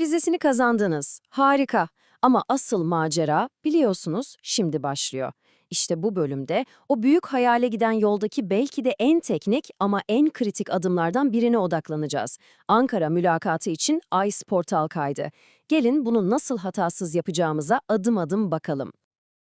vizesini kazandınız. Harika. Ama asıl macera biliyorsunuz şimdi başlıyor. İşte bu bölümde o büyük hayale giden yoldaki belki de en teknik ama en kritik adımlardan birine odaklanacağız. Ankara mülakatı için ICE portal kaydı. Gelin bunu nasıl hatasız yapacağımıza adım adım bakalım.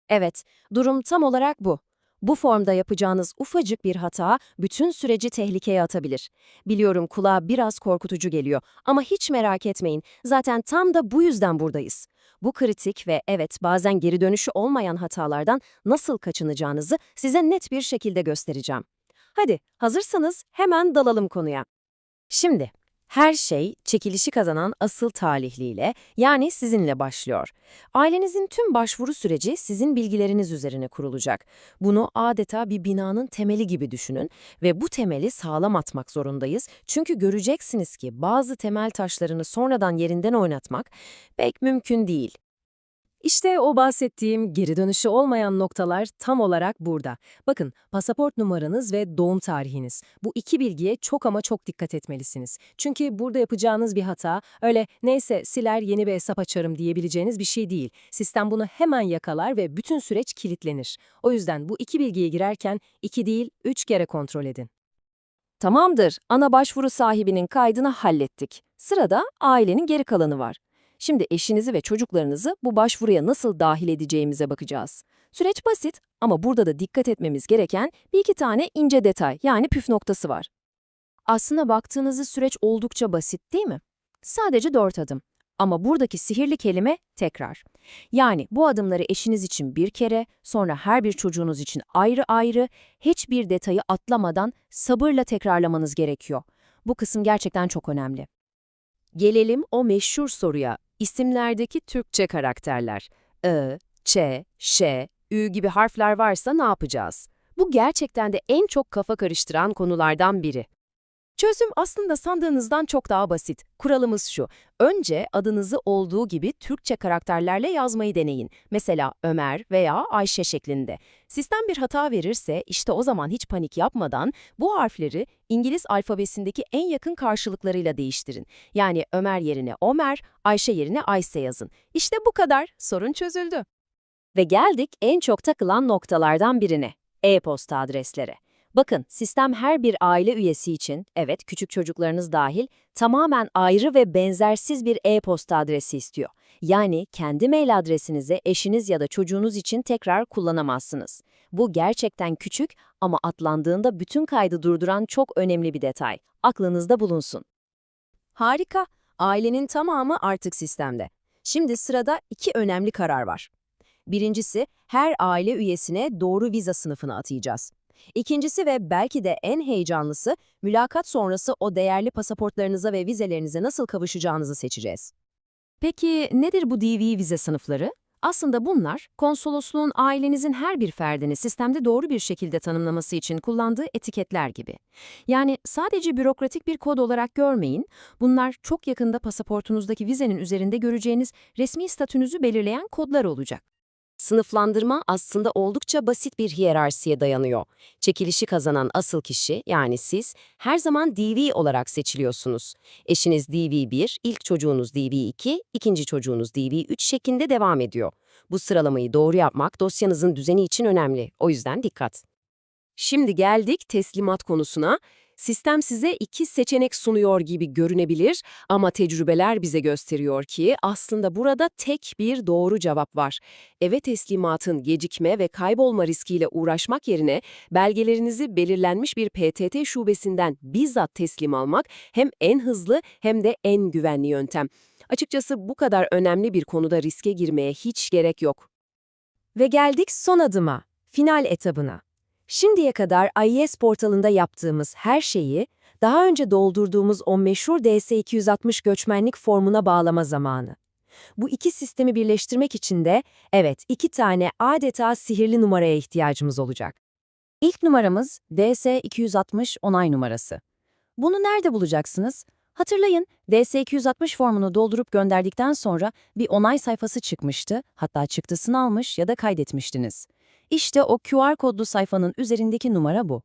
Evet, durum tam olarak bu. Bu formda yapacağınız ufacık bir hata bütün süreci tehlikeye atabilir. Biliyorum kulağa biraz korkutucu geliyor ama hiç merak etmeyin. Zaten tam da bu yüzden buradayız. Bu kritik ve evet bazen geri dönüşü olmayan hatalardan nasıl kaçınacağınızı size net bir şekilde göstereceğim. Hadi hazırsanız hemen dalalım konuya. Şimdi her şey çekilişi kazanan asıl talihliyle yani sizinle başlıyor. Ailenizin tüm başvuru süreci sizin bilgileriniz üzerine kurulacak. Bunu adeta bir binanın temeli gibi düşünün ve bu temeli sağlam atmak zorundayız. Çünkü göreceksiniz ki bazı temel taşlarını sonradan yerinden oynatmak pek mümkün değil. İşte o bahsettiğim geri dönüşü olmayan noktalar tam olarak burada. Bakın, pasaport numaranız ve doğum tarihiniz. Bu iki bilgiye çok ama çok dikkat etmelisiniz. Çünkü burada yapacağınız bir hata, öyle neyse siler yeni bir hesap açarım diyebileceğiniz bir şey değil. Sistem bunu hemen yakalar ve bütün süreç kilitlenir. O yüzden bu iki bilgiye girerken iki değil, üç kere kontrol edin. Tamamdır, ana başvuru sahibinin kaydını hallettik. Sırada ailenin geri kalanı var. Şimdi eşinizi ve çocuklarınızı bu başvuruya nasıl dahil edeceğimize bakacağız. Süreç basit ama burada da dikkat etmemiz gereken bir iki tane ince detay yani püf noktası var. Aslına baktığınızda süreç oldukça basit değil mi? Sadece dört adım. Ama buradaki sihirli kelime tekrar. Yani bu adımları eşiniz için bir kere, sonra her bir çocuğunuz için ayrı ayrı, hiçbir detayı atlamadan sabırla tekrarlamanız gerekiyor. Bu kısım gerçekten çok önemli. Gelelim o meşhur soruya. İsimlerdeki Türkçe karakterler. I, Ç, Ş, Ü gibi harfler varsa ne yapacağız? Bu gerçekten de en çok kafa karıştıran konulardan biri. Çözüm aslında sandığınızdan çok daha basit. Kuralımız şu. Önce adınızı olduğu gibi Türkçe karakterlerle yazmayı deneyin. Mesela Ömer veya Ayşe şeklinde. Sistem bir hata verirse işte o zaman hiç panik yapmadan bu harfleri İngiliz alfabesindeki en yakın karşılıklarıyla değiştirin. Yani Ömer yerine Ömer, Ayşe yerine Ayse yazın. İşte bu kadar. Sorun çözüldü. Ve geldik en çok takılan noktalardan birine. E-posta adresleri. Bakın, sistem her bir aile üyesi için, evet küçük çocuklarınız dahil, tamamen ayrı ve benzersiz bir e-posta adresi istiyor. Yani kendi mail adresinizi eşiniz ya da çocuğunuz için tekrar kullanamazsınız. Bu gerçekten küçük ama atlandığında bütün kaydı durduran çok önemli bir detay. Aklınızda bulunsun. Harika, ailenin tamamı artık sistemde. Şimdi sırada iki önemli karar var. Birincisi, her aile üyesine doğru viza sınıfını atayacağız. İkincisi ve belki de en heyecanlısı, mülakat sonrası o değerli pasaportlarınıza ve vizelerinize nasıl kavuşacağınızı seçeceğiz. Peki nedir bu DV vize sınıfları? Aslında bunlar, konsolosluğun ailenizin her bir ferdini sistemde doğru bir şekilde tanımlaması için kullandığı etiketler gibi. Yani sadece bürokratik bir kod olarak görmeyin, bunlar çok yakında pasaportunuzdaki vizenin üzerinde göreceğiniz resmi statünüzü belirleyen kodlar olacak. Sınıflandırma aslında oldukça basit bir hiyerarşiye dayanıyor. Çekilişi kazanan asıl kişi, yani siz, her zaman DV olarak seçiliyorsunuz. Eşiniz DV1, ilk çocuğunuz DV2, ikinci çocuğunuz DV3 şeklinde devam ediyor. Bu sıralamayı doğru yapmak dosyanızın düzeni için önemli. O yüzden dikkat. Şimdi geldik teslimat konusuna. Sistem size iki seçenek sunuyor gibi görünebilir ama tecrübeler bize gösteriyor ki aslında burada tek bir doğru cevap var. Eve teslimatın gecikme ve kaybolma riskiyle uğraşmak yerine belgelerinizi belirlenmiş bir PTT şubesinden bizzat teslim almak hem en hızlı hem de en güvenli yöntem. Açıkçası bu kadar önemli bir konuda riske girmeye hiç gerek yok. Ve geldik son adıma, final etabına. Şimdiye kadar IES portalında yaptığımız her şeyi, daha önce doldurduğumuz o meşhur DS-260 göçmenlik formuna bağlama zamanı. Bu iki sistemi birleştirmek için de, evet, iki tane adeta sihirli numaraya ihtiyacımız olacak. İlk numaramız DS-260 onay numarası. Bunu nerede bulacaksınız? Hatırlayın, DS-260 formunu doldurup gönderdikten sonra bir onay sayfası çıkmıştı, hatta çıktısını almış ya da kaydetmiştiniz. İşte o QR kodlu sayfanın üzerindeki numara bu.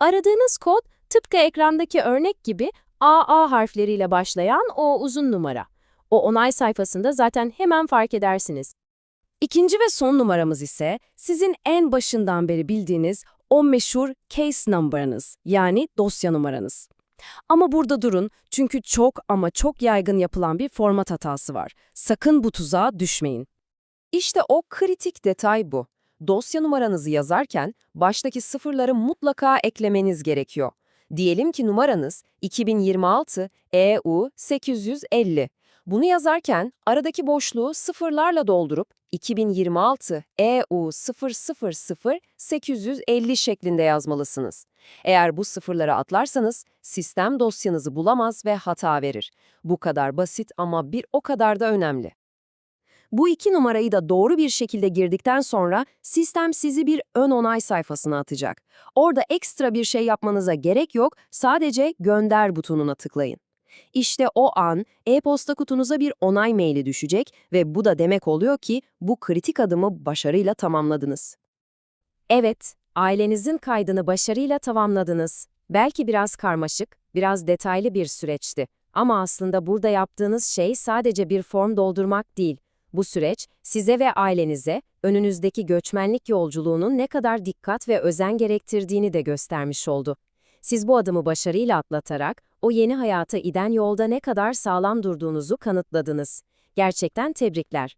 Aradığınız kod tıpkı ekrandaki örnek gibi AA harfleriyle başlayan o uzun numara. O onay sayfasında zaten hemen fark edersiniz. İkinci ve son numaramız ise sizin en başından beri bildiğiniz o meşhur case number'ınız yani dosya numaranız. Ama burada durun çünkü çok ama çok yaygın yapılan bir format hatası var. Sakın bu tuzağa düşmeyin. İşte o kritik detay bu. Dosya numaranızı yazarken baştaki sıfırları mutlaka eklemeniz gerekiyor. Diyelim ki numaranız 2026 EU 850. Bunu yazarken aradaki boşluğu sıfırlarla doldurup 2026 EU 000 850 şeklinde yazmalısınız. Eğer bu sıfırları atlarsanız sistem dosyanızı bulamaz ve hata verir. Bu kadar basit ama bir o kadar da önemli. Bu iki numarayı da doğru bir şekilde girdikten sonra sistem sizi bir ön onay sayfasına atacak. Orada ekstra bir şey yapmanıza gerek yok, sadece gönder butonuna tıklayın. İşte o an e-posta kutunuza bir onay maili düşecek ve bu da demek oluyor ki bu kritik adımı başarıyla tamamladınız. Evet, ailenizin kaydını başarıyla tamamladınız. Belki biraz karmaşık, biraz detaylı bir süreçti. Ama aslında burada yaptığınız şey sadece bir form doldurmak değil. Bu süreç size ve ailenize önünüzdeki göçmenlik yolculuğunun ne kadar dikkat ve özen gerektirdiğini de göstermiş oldu. Siz bu adımı başarıyla atlatarak o yeni hayata iden yolda ne kadar sağlam durduğunuzu kanıtladınız. Gerçekten tebrikler.